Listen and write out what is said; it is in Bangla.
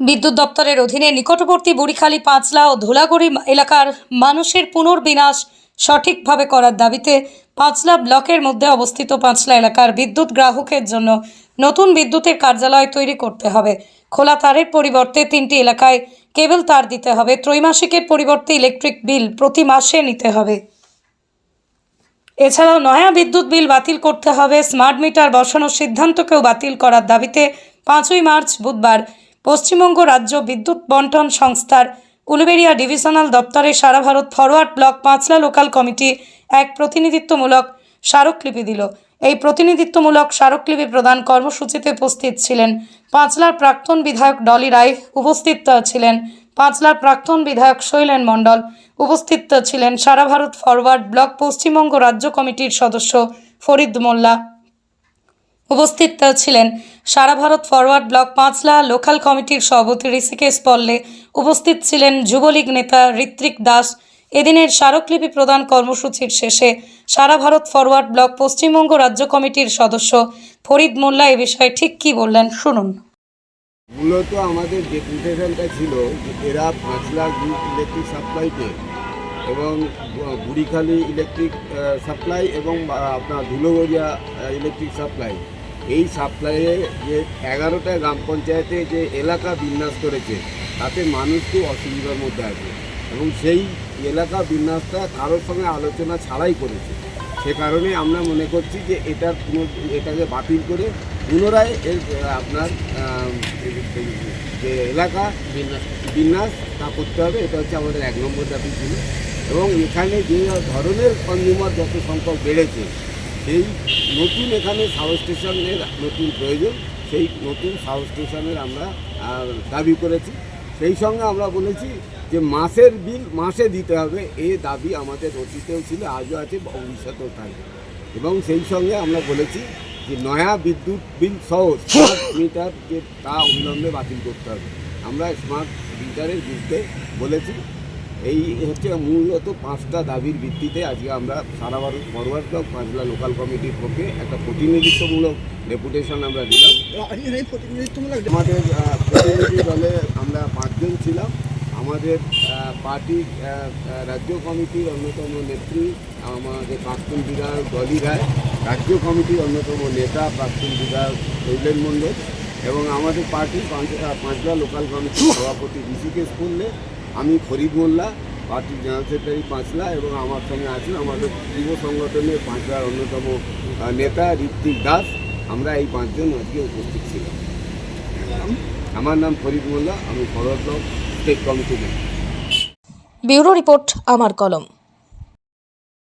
বিদ্যুৎ দপ্তরের অধীনে নিকটবর্তী বুড়িখালী, পাঁচলা ও ধুলাগড়ি এলাকার মানুষের পুনর্বিনাশ সঠিকভাবে করার দাবিতে পাঁচলা ব্লকের মধ্যে অবস্থিত পাঁচলা এলাকার বিদ্যুৎ গ্রাহকের জন্য নতুন বিদ্যুতের কার্যালয় তৈরি করতে হবে। খোলা তারের পরিবর্তে তিনটি এলাকায় কেবল তার দিতে হবে। ত্রৈমাসিকের পরিবর্তে ইলেকট্রিক বিল প্রতি মাসে নিতে হবে। এছাড়াও নয়া বিদ্যুৎ বিল বাতিল করতে হবে। স্মার্ট মিটার বসানোর সিদ্ধান্তকেও বাতিল করার দাবিতে পাঁচই মার্চ বুধবার পশ্চিমবঙ্গ রাজ্য বিদ্যুৎ বন্টন সংস্থার উলুবেড়িয়া ডিভিশনাল দপ্তরে সারা Bharat Forward Bloc Panchla local committee এক প্রতিনিধিত্বমূলক স্মারকলিপি দিল। এই প্রতিনিধিত্বমূলক স্মারকলিপি প্রদান কর্মসূচিতে উপস্থিত ছিলেন পাঁচলার প্রাক্তন বিধায়ক ডলি রায়, উপস্থিত ছিলেন পাঁচলার প্রাক্তন বিধায়ক শৈলেন মণ্ডল, উপস্থিত ছিলেন সারা ভারত ফরওয়ার্ড ব্লক পশ্চিমবঙ্গ রাজ্য কমিটির সদস্য ফরিদ মোল্লা। উপস্থিত ছিলেন। সারা Bharat Forward Bloc Panchla local কমিটির সভাপতি ঋষিকেশ পল্লে। উপস্থিত ছিলেন যুবলীগ নেতা ঋত্বিক দাস। এদিনের স্মারকলিপি প্রদান কর্মসূচির শেষে সারা ভারত ফরওয়ার্ড ব্লক পশ্চিমবঙ্গ রাজ্য কমিটির সদস্য ফরিদ মোল্লা এ বিষয়ে ঠিক কী বললেন শুনুন। মূলত আমাদের যে প্রিপারেশনটা ছিল যে এরা পাঁচ লাখ ইলেকট্রিক সাপ্লাইতে এবং বুড়িখালি ইলেকট্রিক সাপ্লাই এবং আপনার ধুলোগড়িয়া ইলেকট্রিক সাপ্লাই। এই সাপ্লাইয়ে যে এগারোটা গ্রাম পঞ্চায়েতে যে এলাকা বিন্যাস করেছে, তাতে মানুষ খুব অসুবিধার মধ্যে আছে। এবং সেই এলাকা বিন্যাসটা কারোর সঙ্গে আলোচনা ছাড়াই করেছে। সে কারণে আমরা মনে করছি যে এটার পুনঃ এটাকে বাতিল করে পুনরায় এর, আপনার যে এলাকা বিন্যাস তা করতে হবে, এটা হচ্ছে আমাদের এক নম্বর দাবি ছিল। এবং এখানে যে ধরনের কনজিউমার যত সংখ্যক বেড়েছে সেই নতুন এখানে সাব স্টেশনের নতুন প্রয়োজন, সেই নতুন সাব স্টেশনের আমরা দাবি করেছি। সেই সঙ্গে আমরা বলেছি যে মাসের বিল মাসে দিতে হবে, এ দাবি আমাদের অতীতেও ছিল, আজও আছে ভবিষ্যতেও থাকবে। এবং সেই সঙ্গে আমরা বলেছি যে নয়া বিদ্যুৎ বিল সহ স্মার্ট মিটার যে তা অবিলম্বে বাতিল করতে হবে। আমরা স্মার্ট মিটারের বিরুদ্ধে বলেছি এই হচ্ছে মূলত পাঁচটা দাবির ভিত্তিতে আজকে আমরা সারা Bharat Forward Bloc Panchla local কমিটির পক্ষে একটা প্রতিনিধিত্বমূলক ডেপুটেশন আমরা দিলাম। প্রতিনিধিত্বমূলক আমাদের প্রতিনিধি দলে আমরা পাঁচজন ছিলাম। আমাদের পার্টির রাজ্য কমিটির অন্যতম নেত্রী আমাদের প্রাক্তন বিধায়ক ডলি রায় রাজ্য কমিটির অন্যতম নেতা প্রাক্তন বিধায়ক শৈলেন মণ্ডল এবং আমাদের পার্টির পাঁচ আহ, পাঁচলা লোকাল কমিটির সভাপতি ঋষিকেশ পুল্লে আমি ফরিদ মোল্লা, পার্টির জেনারেল সেক্রেটারি পাঁচলা এবং আমার সঙ্গে আছেন আমাদের যুব সংগঠনের পাঁচলার অন্যতম নেতা ঋত্বিক দাস। আমরা এই পাঁচজন আজকে উপস্থিত ছিলাম। আমার নাম ফরিদ মোল্লা, আমি ফরদ স্টেট কমিটি ব্যুরো রিপোর্ট, আমার কলম।